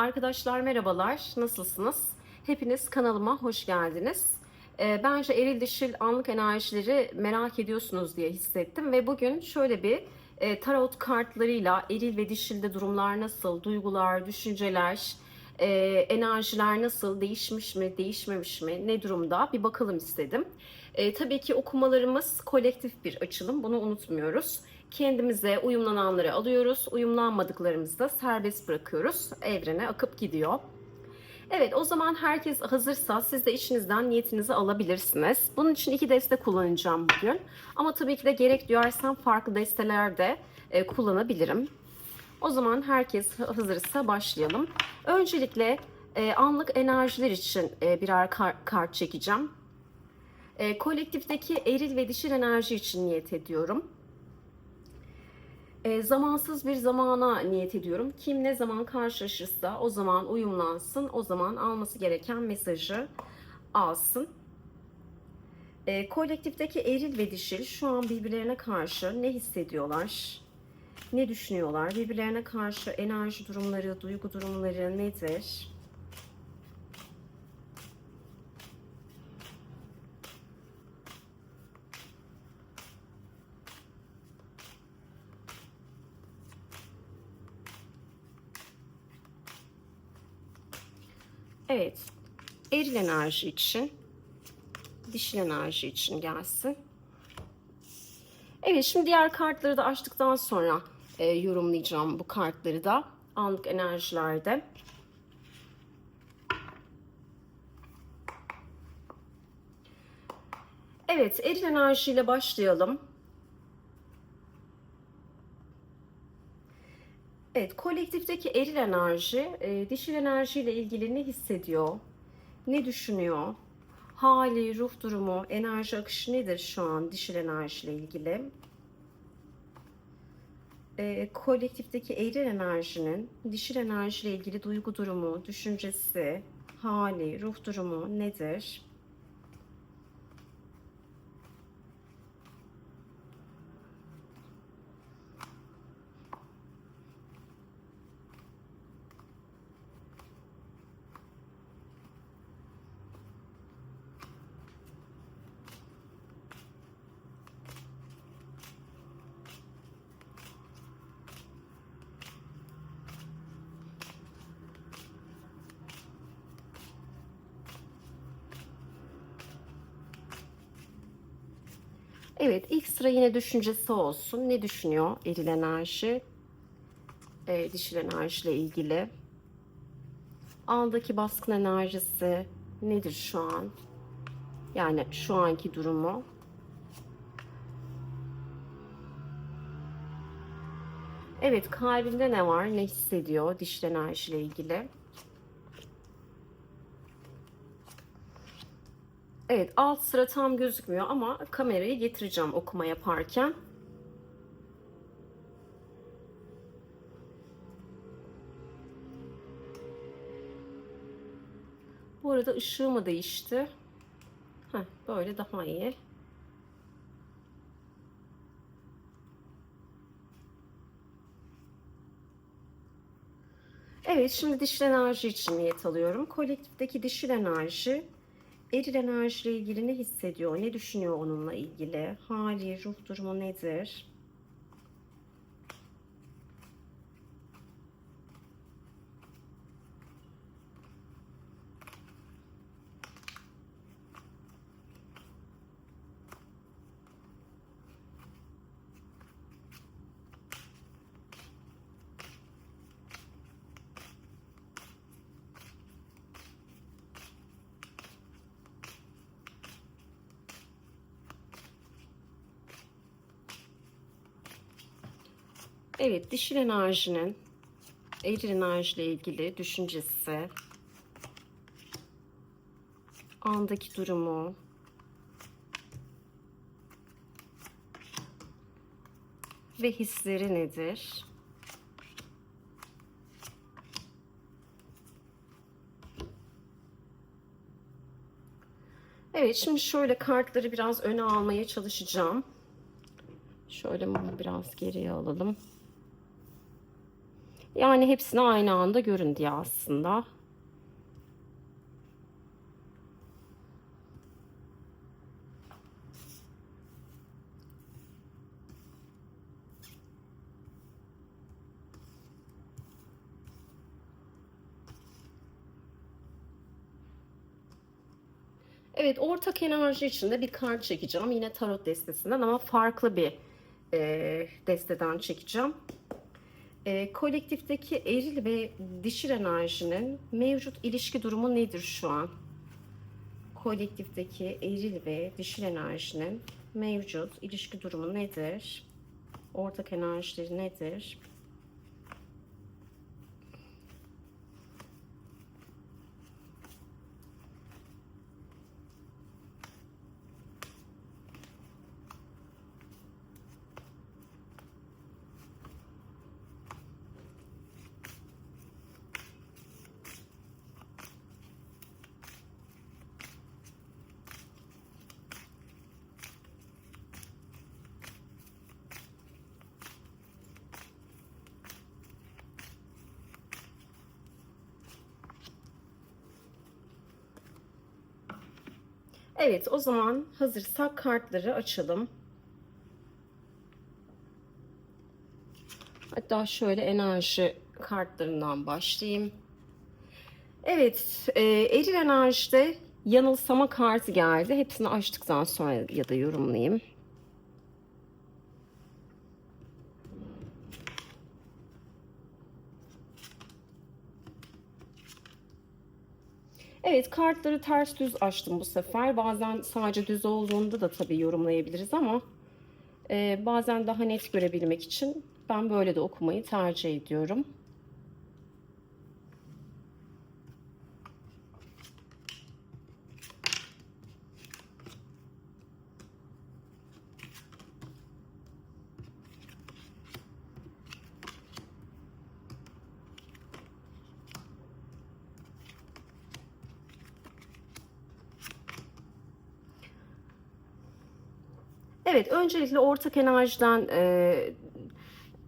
Arkadaşlar merhabalar, nasılsınız? Hepiniz kanalıma hoş geldiniz. Ee, bence eril dişil anlık enerjileri merak ediyorsunuz diye hissettim ve bugün şöyle bir e, tarot kartlarıyla eril ve dişilde durumlar nasıl, duygular, düşünceler, e, enerjiler nasıl, değişmiş mi, değişmemiş mi, ne durumda bir bakalım istedim. E, tabii ki okumalarımız kolektif bir açılım, bunu unutmuyoruz. Kendimize uyumlananları alıyoruz, uyumlanmadıklarımızı da serbest bırakıyoruz. Evrene akıp gidiyor. Evet o zaman herkes hazırsa siz de içinizden niyetinizi alabilirsiniz. Bunun için iki deste kullanacağım bugün. Ama tabii ki de gerek duyarsam farklı desteler de e, kullanabilirim. O zaman herkes hazırsa başlayalım. Öncelikle e, anlık enerjiler için e, birer kar- kart çekeceğim. E, kolektifteki eril ve dişil enerji için niyet ediyorum. E, zamansız bir zamana niyet ediyorum. Kim ne zaman karşılaşırsa o zaman uyumlansın, o zaman alması gereken mesajı alsın. E, kolektifteki eril ve dişil şu an birbirlerine karşı ne hissediyorlar? Ne düşünüyorlar? Birbirlerine karşı enerji durumları, duygu durumları nedir? Evet. Eril enerji için, dişil enerji için gelsin. Evet, şimdi diğer kartları da açtıktan sonra e, yorumlayacağım bu kartları da anlık enerjilerde. Evet, eril enerjiyle başlayalım. Evet, kolektifteki eril enerji, e, dişil enerjiyle ilgili ne hissediyor? Ne düşünüyor? Hali, ruh durumu, enerji akışı nedir şu an dişil enerjiyle ilgili? E, kolektifteki eril enerjinin dişil enerjiyle ilgili duygu durumu, düşüncesi, hali, ruh durumu nedir? Evet, ilk sıra yine düşüncesi olsun. Ne düşünüyor eril enerji? E, dişil enerjiyle ilgili. Andaki baskın enerjisi nedir şu an? Yani şu anki durumu. Evet, kalbinde ne var? Ne hissediyor dişil enerjiyle ilgili? Evet alt sıra tam gözükmüyor ama kamerayı getireceğim okuma yaparken. Bu arada ışığı mı değişti? Heh, böyle daha iyi. Evet şimdi dişil enerji için niyet alıyorum. Kolektifteki dişil enerji Eril enerjiyle ilgili ne hissediyor? Ne düşünüyor onunla ilgili? Hali, ruh durumu nedir? Evet, dişil enerjinin eril enerjiyle ilgili düşüncesi, andaki durumu, ve hisleri nedir? Evet, şimdi şöyle kartları biraz öne almaya çalışacağım. Şöyle biraz geriye alalım. Yani hepsini aynı anda görün diye aslında. Evet, ortak enerji içinde bir kart çekeceğim. Yine tarot destesinden ama farklı bir e, desteden çekeceğim. E, kolektifteki eril ve dişil enerjinin mevcut ilişki durumu nedir şu an? Kolektifteki eril ve dişil enerjinin mevcut ilişki durumu nedir? Ortak enerjileri nedir? Evet, o zaman hazırsak kartları açalım. Hatta şöyle enerji kartlarından başlayayım. Evet, e, eril enerjide yanılsama kartı geldi. Hepsini açtıktan sonra ya da yorumlayayım. Evet kartları ters düz açtım bu sefer. Bazen sadece düz olduğunda da tabii yorumlayabiliriz ama e, bazen daha net görebilmek için ben böyle de okumayı tercih ediyorum. Evet, öncelikle ortak enerjiden e,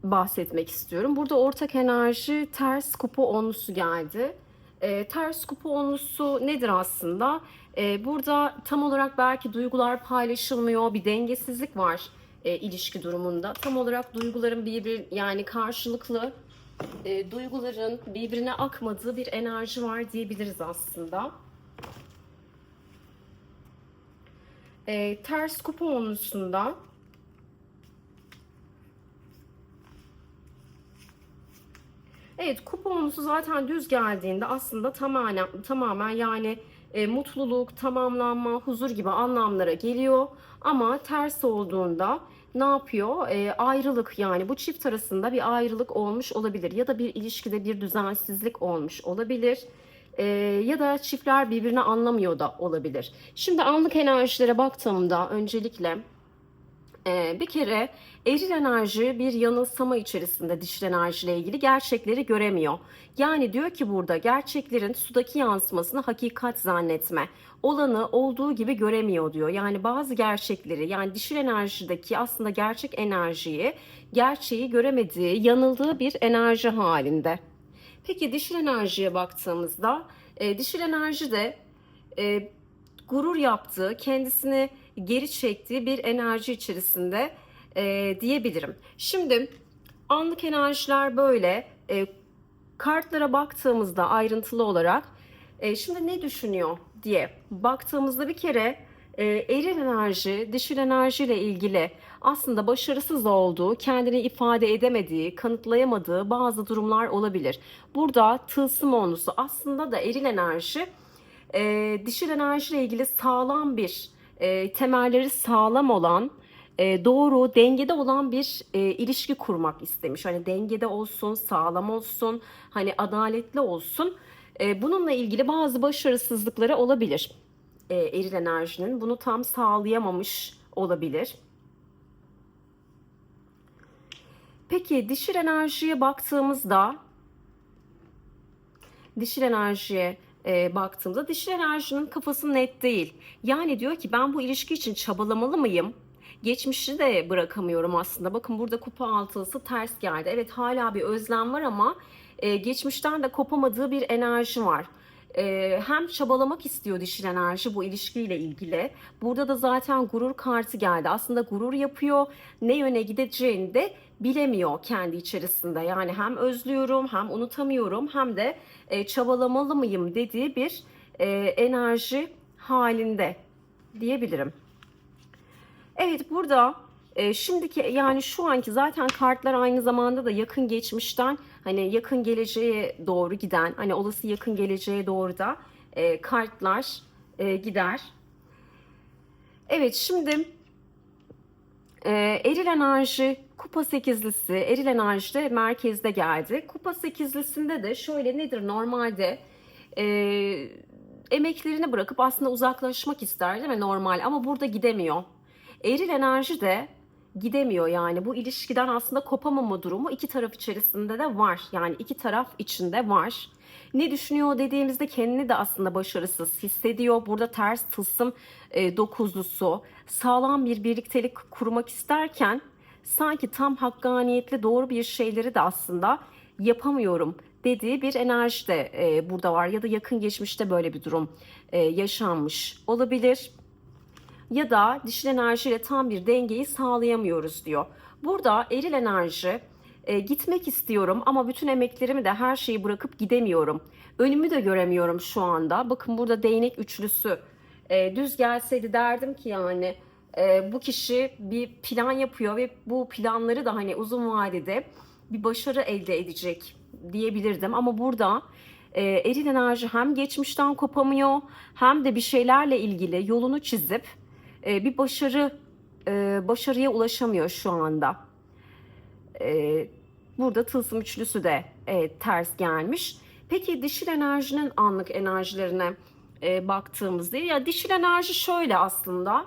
bahsetmek istiyorum. Burada ortak enerji ters kupa onlusu geldi. E, ters kupa onlusu nedir aslında? E, burada tam olarak belki duygular paylaşılmıyor, bir dengesizlik var e, ilişki durumunda. Tam olarak duyguların birbir yani karşılıklı e, duyguların birbirine akmadığı bir enerji var diyebiliriz aslında. E, ters kupa onlusunda Evet kupa onlusu zaten düz geldiğinde aslında tamamen tamamen yani e, mutluluk, tamamlanma, huzur gibi anlamlara geliyor. Ama ters olduğunda ne yapıyor? E, ayrılık yani bu çift arasında bir ayrılık olmuş olabilir ya da bir ilişkide bir düzensizlik olmuş olabilir. E, ya da çiftler birbirini anlamıyor da olabilir. Şimdi anlık enerjilere baktığımda öncelikle e, bir kere eril enerji bir yanılsama içerisinde dişil enerjiyle ilgili gerçekleri göremiyor. Yani diyor ki burada gerçeklerin sudaki yansımasını hakikat zannetme. Olanı olduğu gibi göremiyor diyor. Yani bazı gerçekleri yani dişil enerjideki aslında gerçek enerjiyi, gerçeği göremediği, yanıldığı bir enerji halinde. Peki dişil enerjiye baktığımızda e, dişil enerji de e, gurur yaptığı, kendisini geri çektiği bir enerji içerisinde e, diyebilirim. Şimdi anlık enerjiler böyle. E, kartlara baktığımızda ayrıntılı olarak e, şimdi ne düşünüyor diye baktığımızda bir kere e, eril enerji, dişil enerji ile ilgili aslında başarısız olduğu, kendini ifade edemediği, kanıtlayamadığı bazı durumlar olabilir. Burada tılsım onlusu aslında da eril enerji e, dişil enerji ile ilgili sağlam bir e, temelleri sağlam olan e, doğru dengede olan bir e, ilişki kurmak istemiş. Hani dengede olsun, sağlam olsun, hani adaletli olsun. E, bununla ilgili bazı başarısızlıkları olabilir. E, eril enerjinin bunu tam sağlayamamış olabilir. Peki dişil enerjiye baktığımızda dişil enerjiye e, baktığımda dişil enerjinin kafası net değil. Yani diyor ki ben bu ilişki için çabalamalı mıyım? geçmişi de bırakamıyorum aslında. Bakın burada kupa altısı ters geldi. Evet hala bir özlem var ama e, geçmişten de kopamadığı bir enerji var. E, hem çabalamak istiyor dişil enerji bu ilişkiyle ilgili. Burada da zaten gurur kartı geldi. Aslında gurur yapıyor. Ne yöne gideceğini de bilemiyor kendi içerisinde. Yani hem özlüyorum hem unutamıyorum hem de e, çabalamalı mıyım dediği bir e, enerji halinde diyebilirim. Evet burada e, şimdiki yani şu anki zaten kartlar aynı zamanda da yakın geçmişten hani yakın geleceğe doğru giden hani olası yakın geleceğe doğru da e, kartlar e, gider. Evet şimdi e, eril enerji kupa sekizlisi eril enerji de merkezde geldi. Kupa sekizlisinde de şöyle nedir normalde e, emeklerini bırakıp aslında uzaklaşmak ister değil mi normal ama burada gidemiyor. Eril enerji de gidemiyor yani bu ilişkiden aslında kopamama durumu iki taraf içerisinde de var. Yani iki taraf içinde var. Ne düşünüyor dediğimizde kendini de aslında başarısız hissediyor. Burada ters tılsım e, dokuzlusu sağlam bir birliktelik kurmak isterken sanki tam hakkaniyetli doğru bir şeyleri de aslında yapamıyorum dediği bir enerji de e, burada var. Ya da yakın geçmişte böyle bir durum e, yaşanmış olabilir ya da dişil enerjiyle tam bir dengeyi sağlayamıyoruz diyor. Burada eril enerji e, gitmek istiyorum ama bütün emeklerimi de her şeyi bırakıp gidemiyorum. Önümü de göremiyorum şu anda. Bakın burada değnek üçlüsü e, düz gelseydi derdim ki yani e, bu kişi bir plan yapıyor ve bu planları da hani uzun vadede bir başarı elde edecek diyebilirdim. Ama burada e, eril enerji hem geçmişten kopamıyor hem de bir şeylerle ilgili yolunu çizip e, bir başarı e, başarıya ulaşamıyor şu anda. E, burada tılsım üçlüsü de e, ters gelmiş. Peki dişil enerjinin anlık enerjilerine e, baktığımızda ya dişil enerji şöyle aslında.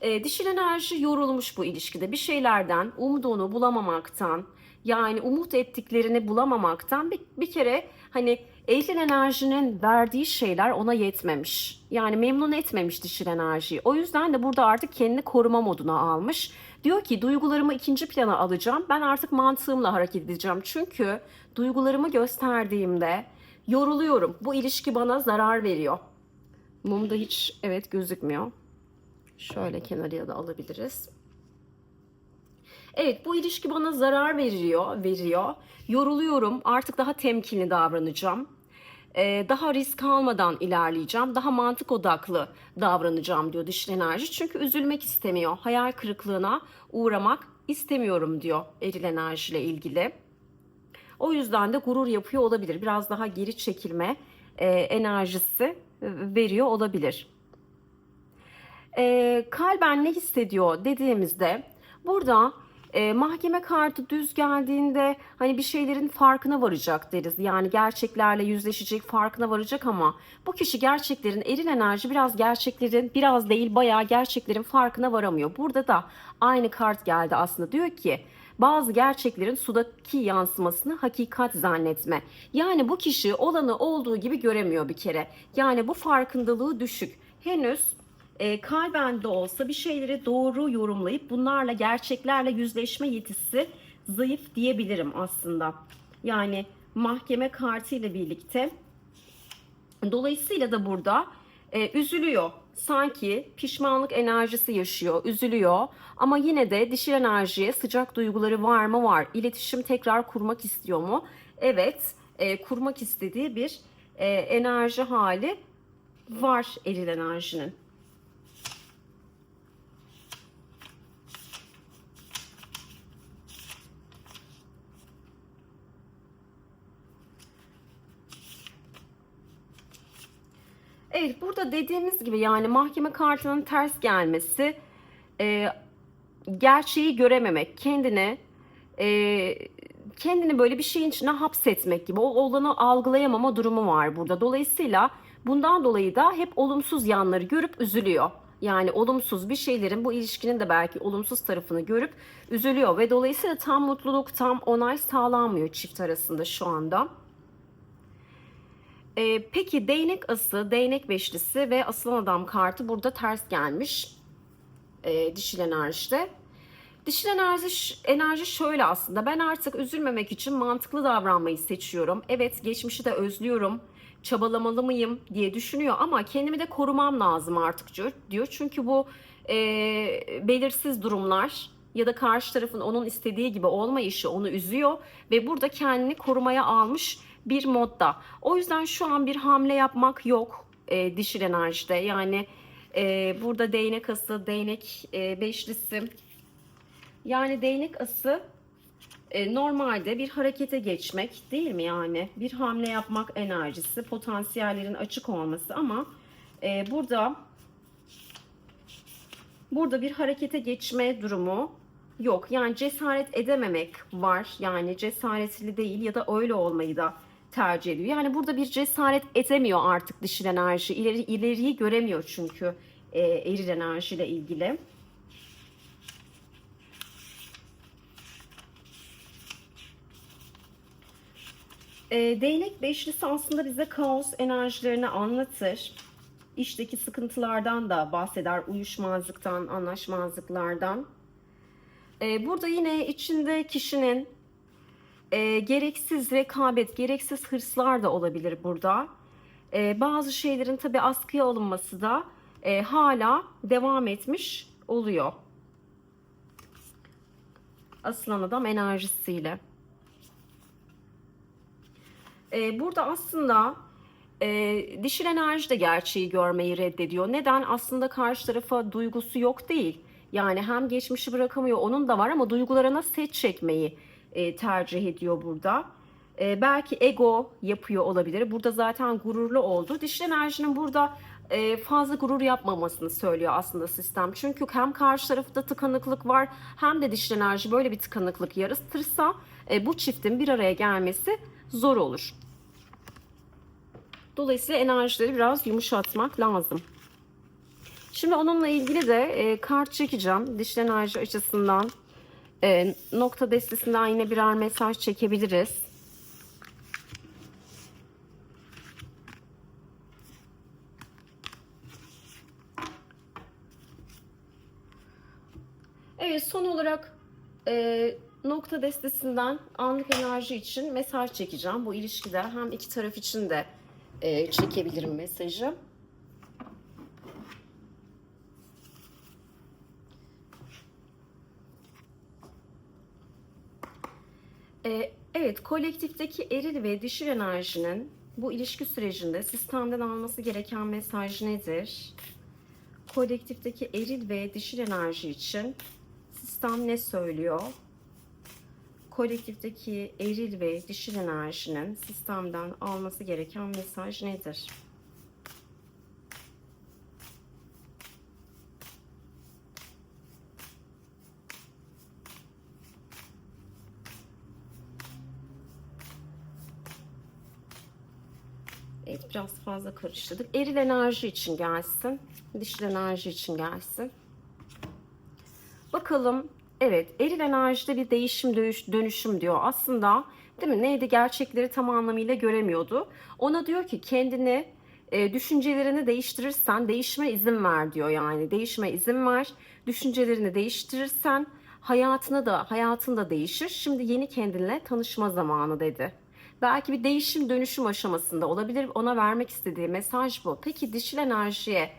E, dişil enerji yorulmuş bu ilişkide bir şeylerden umduğunu bulamamaktan yani umut ettiklerini bulamamaktan bir, bir kere hani Eylül enerjinin verdiği şeyler ona yetmemiş. Yani memnun etmemiş dişil enerjiyi. O yüzden de burada artık kendini koruma moduna almış. Diyor ki duygularımı ikinci plana alacağım. Ben artık mantığımla hareket edeceğim. Çünkü duygularımı gösterdiğimde yoruluyorum. Bu ilişki bana zarar veriyor. Mumda hiç evet gözükmüyor. Şöyle kenarıya da alabiliriz. Evet bu ilişki bana zarar veriyor, veriyor. Yoruluyorum. Artık daha temkinli davranacağım. Ee, daha risk almadan ilerleyeceğim. Daha mantık odaklı davranacağım diyor dişil enerji. Çünkü üzülmek istemiyor. Hayal kırıklığına uğramak istemiyorum diyor eril enerjiyle ilgili. O yüzden de gurur yapıyor olabilir. Biraz daha geri çekilme e, enerjisi veriyor olabilir. E, kalben ne hissediyor dediğimizde burada e, mahkeme kartı düz geldiğinde hani bir şeylerin farkına varacak deriz. Yani gerçeklerle yüzleşecek, farkına varacak ama bu kişi gerçeklerin eril enerji biraz gerçeklerin biraz değil bayağı gerçeklerin farkına varamıyor. Burada da aynı kart geldi aslında. Diyor ki bazı gerçeklerin sudaki yansımasını hakikat zannetme. Yani bu kişi olanı olduğu gibi göremiyor bir kere. Yani bu farkındalığı düşük. Henüz e, kalben de olsa bir şeyleri doğru yorumlayıp bunlarla gerçeklerle yüzleşme yetisi zayıf diyebilirim aslında. Yani mahkeme kartı ile birlikte dolayısıyla da burada e, üzülüyor. Sanki pişmanlık enerjisi yaşıyor, üzülüyor ama yine de dişil enerjiye sıcak duyguları var mı? Var. İletişim tekrar kurmak istiyor mu? Evet, e, kurmak istediği bir e, enerji hali var eril enerjinin. Evet burada dediğimiz gibi yani mahkeme kartının ters gelmesi e, gerçeği görememek, kendine e, kendini böyle bir şeyin içine hapsetmek gibi o olanı algılayamama durumu var burada. Dolayısıyla bundan dolayı da hep olumsuz yanları görüp üzülüyor. Yani olumsuz bir şeylerin bu ilişkinin de belki olumsuz tarafını görüp üzülüyor ve dolayısıyla tam mutluluk, tam onay sağlanmıyor çift arasında şu anda. Ee, peki değnek ası, değnek beşlisi ve asılan adam kartı burada ters gelmiş. e, dişil enerjide. Dişil enerji, enerji şöyle aslında. Ben artık üzülmemek için mantıklı davranmayı seçiyorum. Evet geçmişi de özlüyorum. Çabalamalı mıyım diye düşünüyor ama kendimi de korumam lazım artık diyor. Çünkü bu e, belirsiz durumlar ya da karşı tarafın onun istediği gibi olmayışı onu üzüyor ve burada kendini korumaya almış bir modda. O yüzden şu an bir hamle yapmak yok e, dişil enerjide. Yani e, burada değnek ası, değnek e, beşlisi. Yani değnek ası e, normalde bir harekete geçmek değil mi yani? Bir hamle yapmak enerjisi, potansiyellerin açık olması ama e, burada burada bir harekete geçme durumu yok. Yani cesaret edememek var. Yani cesaretli değil ya da öyle olmayı da tercih ediyor. Yani burada bir cesaret edemiyor artık dişil enerji. İleri, ileriyi göremiyor çünkü e, eril enerjiyle ilgili. E, değnek beşlisi aslında bize kaos enerjilerini anlatır. İşteki sıkıntılardan da bahseder, uyuşmazlıktan, anlaşmazlıklardan. E, burada yine içinde kişinin e, gereksiz rekabet, gereksiz hırslar da olabilir burada. E, bazı şeylerin tabi askıya alınması da e, hala devam etmiş oluyor. Aslan adam enerjisiyle. E, burada aslında e, dişil enerji de gerçeği görmeyi reddediyor. Neden? Aslında karşı tarafa duygusu yok değil. Yani hem geçmişi bırakamıyor onun da var ama duygularına set çekmeyi e, tercih ediyor burada. E, belki ego yapıyor olabilir. Burada zaten gururlu oldu. Dişil enerjinin burada e, fazla gurur yapmamasını söylüyor aslında sistem. Çünkü hem karşı tarafta tıkanıklık var hem de dişil enerji böyle bir tıkanıklık yaratırsa e, bu çiftin bir araya gelmesi zor olur. Dolayısıyla enerjileri biraz yumuşatmak lazım. Şimdi onunla ilgili de e, kart çekeceğim. Dişil enerji açısından e, nokta destesinden yine birer mesaj çekebiliriz. Evet son olarak e, nokta destesinden anlık enerji için mesaj çekeceğim. Bu ilişkide hem iki taraf için de e, çekebilirim mesajı. Ee, evet, kolektifteki eril ve dişil enerjinin bu ilişki sürecinde sistemden alması gereken mesaj nedir? Kolektifteki eril ve dişil enerji için sistem ne söylüyor? Kolektifteki eril ve dişil enerjinin sistemden alması gereken mesaj nedir? Evet biraz fazla karıştırdık. Eril enerji için gelsin. Dişil enerji için gelsin. Bakalım. Evet eril enerjide bir değişim dönüşüm diyor. Aslında değil mi? Neydi? Gerçekleri tam anlamıyla göremiyordu. Ona diyor ki kendini e, düşüncelerini değiştirirsen değişime izin ver diyor yani. Değişime izin ver. Düşüncelerini değiştirirsen hayatına da hayatın da değişir. Şimdi yeni kendinle tanışma zamanı dedi. Belki bir değişim dönüşüm aşamasında olabilir. Ona vermek istediği mesaj bu. Peki dişil enerjiye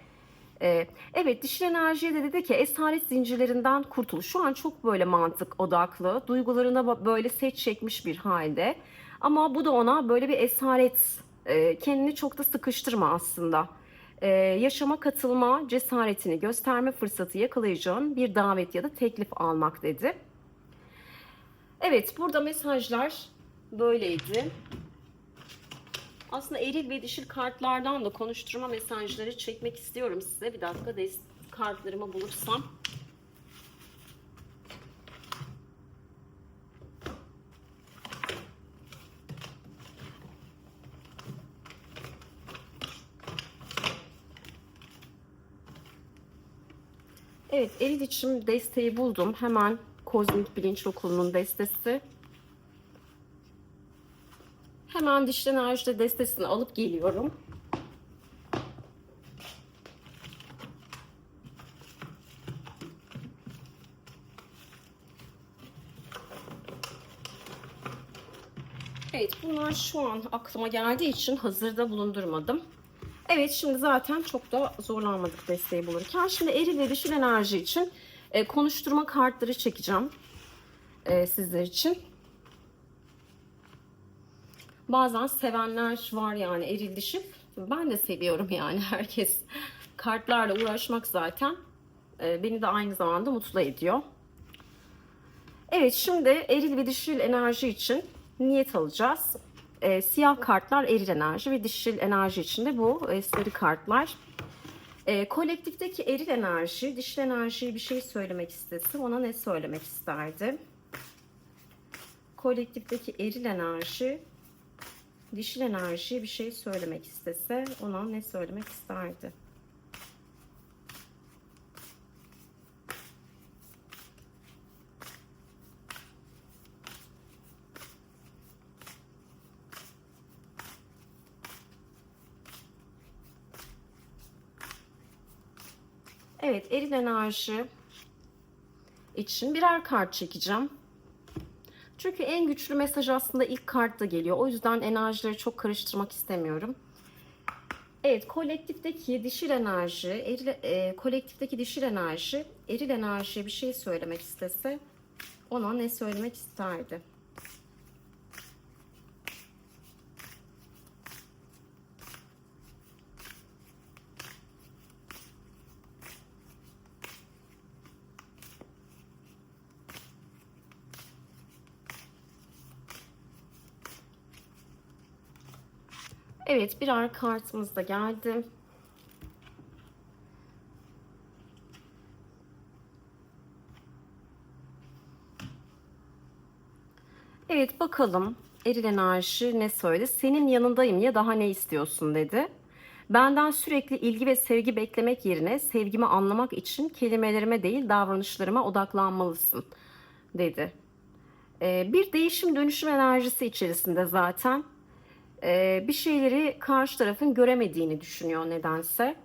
ee, evet dişil enerjiye de dedi ki esaret zincirlerinden kurtul. Şu an çok böyle mantık odaklı. Duygularına böyle set çekmiş bir halde. Ama bu da ona böyle bir esaret e, kendini çok da sıkıştırma aslında. Ee, yaşama katılma cesaretini gösterme fırsatı yakalayacağın bir davet ya da teklif almak dedi. Evet burada mesajlar böyleydi. Aslında eril ve dişil kartlardan da konuşturma mesajları çekmek istiyorum size. Bir dakika da kartlarımı bulursam. Evet, eril içim desteği buldum. Hemen Kozmik Bilinç Okulu'nun destesi. Hemen dişten ağaçta destesini alıp geliyorum. Evet bunlar şu an aklıma geldiği için hazırda bulundurmadım. Evet şimdi zaten çok da zorlanmadık desteği bulurken. Şimdi eril ve dişil enerji için e, konuşturma kartları çekeceğim e, sizler için. Bazen sevenler var yani eril dişil. Ben de seviyorum yani herkes. Kartlarla uğraşmak zaten e, beni de aynı zamanda mutlu ediyor. Evet şimdi eril ve dişil enerji için niyet alacağız. E, siyah kartlar eril enerji ve dişil enerji için de bu e, sarı kartlar. E, kolektifteki eril enerji, dişil enerjiye bir şey söylemek istese ona ne söylemek isterdi? Kolektifteki eril enerji, dişil enerjiye bir şey söylemek istese ona ne söylemek isterdi? Evet, eril enerji için birer kart çekeceğim. Çünkü en güçlü mesaj aslında ilk kartta geliyor. O yüzden enerjileri çok karıştırmak istemiyorum. Evet, kolektifteki dişil enerji, eril, e, kolektifteki dişil enerji, eril enerjiye bir şey söylemek istese ona ne söylemek isterdi? Evet, birer kartımız da geldi. Evet, bakalım eril enerji ne söyledi? Senin yanındayım ya daha ne istiyorsun dedi. Benden sürekli ilgi ve sevgi beklemek yerine sevgimi anlamak için kelimelerime değil davranışlarıma odaklanmalısın dedi. Ee, bir değişim dönüşüm enerjisi içerisinde zaten e, bir şeyleri karşı tarafın göremediğini düşünüyor nedense.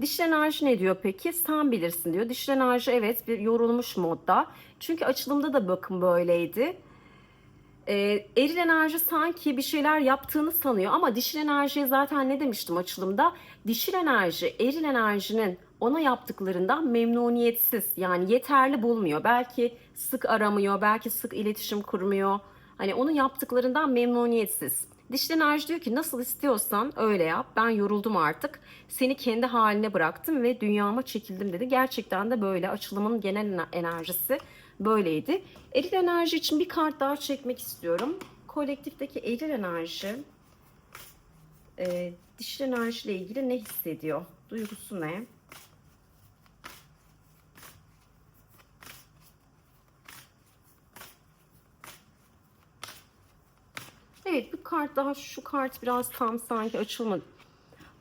Dişil enerji ne diyor peki? Sen bilirsin diyor. Dişil enerji evet bir yorulmuş modda. Çünkü açılımda da bakın böyleydi. Ee, eril enerji sanki bir şeyler yaptığını sanıyor ama dişil enerjiye zaten ne demiştim açılımda? Dişil enerji eril enerjinin ona yaptıklarından memnuniyetsiz yani yeterli bulmuyor. Belki sık aramıyor, belki sık iletişim kurmuyor. Hani onun yaptıklarından memnuniyetsiz. Dişli enerji diyor ki nasıl istiyorsan öyle yap. Ben yoruldum artık. Seni kendi haline bıraktım ve dünyama çekildim dedi. Gerçekten de böyle açılımın genel enerjisi böyleydi. Eril enerji için bir kart daha çekmek istiyorum. Kolektifteki eril enerji e, dişil enerjiyle ilgili ne hissediyor? Duygusu ne? Evet bir kart daha şu kart biraz tam sanki açılmadı.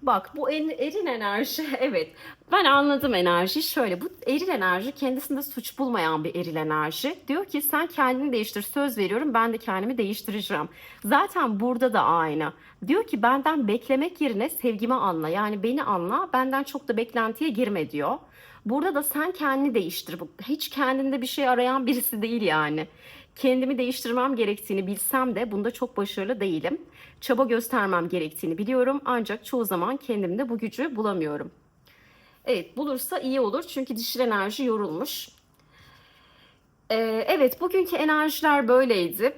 Bak bu en, eril enerji evet ben anladım enerji şöyle bu eril enerji kendisinde suç bulmayan bir eril enerji. Diyor ki sen kendini değiştir söz veriyorum ben de kendimi değiştireceğim. Zaten burada da aynı. Diyor ki benden beklemek yerine sevgimi anla yani beni anla benden çok da beklentiye girme diyor. Burada da sen kendini değiştir. Hiç kendinde bir şey arayan birisi değil yani kendimi değiştirmem gerektiğini bilsem de bunda çok başarılı değilim. Çaba göstermem gerektiğini biliyorum ancak çoğu zaman kendimde bu gücü bulamıyorum. Evet bulursa iyi olur çünkü dişil enerji yorulmuş. Ee, evet bugünkü enerjiler böyleydi.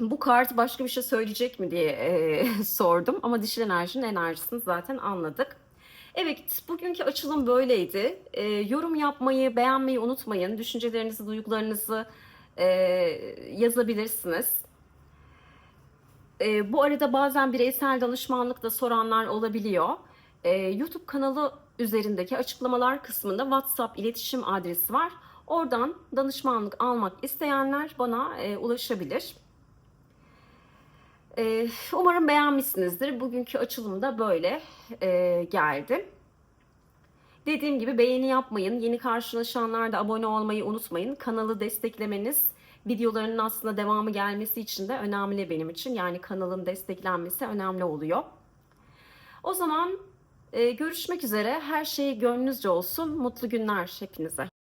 Bu kart başka bir şey söyleyecek mi diye e, sordum ama dişil enerjinin enerjisini zaten anladık. Evet, bugünkü açılım böyleydi. E, yorum yapmayı, beğenmeyi unutmayın. Düşüncelerinizi, duygularınızı e, yazabilirsiniz. E, bu arada bazen bireysel danışmanlık da soranlar olabiliyor. E, YouTube kanalı üzerindeki açıklamalar kısmında WhatsApp iletişim adresi var. Oradan danışmanlık almak isteyenler bana e, ulaşabilir. E, umarım beğenmişsinizdir. Bugünkü açılım da böyle e, geldi. Dediğim gibi beğeni yapmayın. Yeni karşılaşanlar da abone olmayı unutmayın. Kanalı desteklemeniz videolarının aslında devamı gelmesi için de önemli benim için. Yani kanalın desteklenmesi önemli oluyor. O zaman e, görüşmek üzere. Her şey gönlünüzce olsun. Mutlu günler hepinize.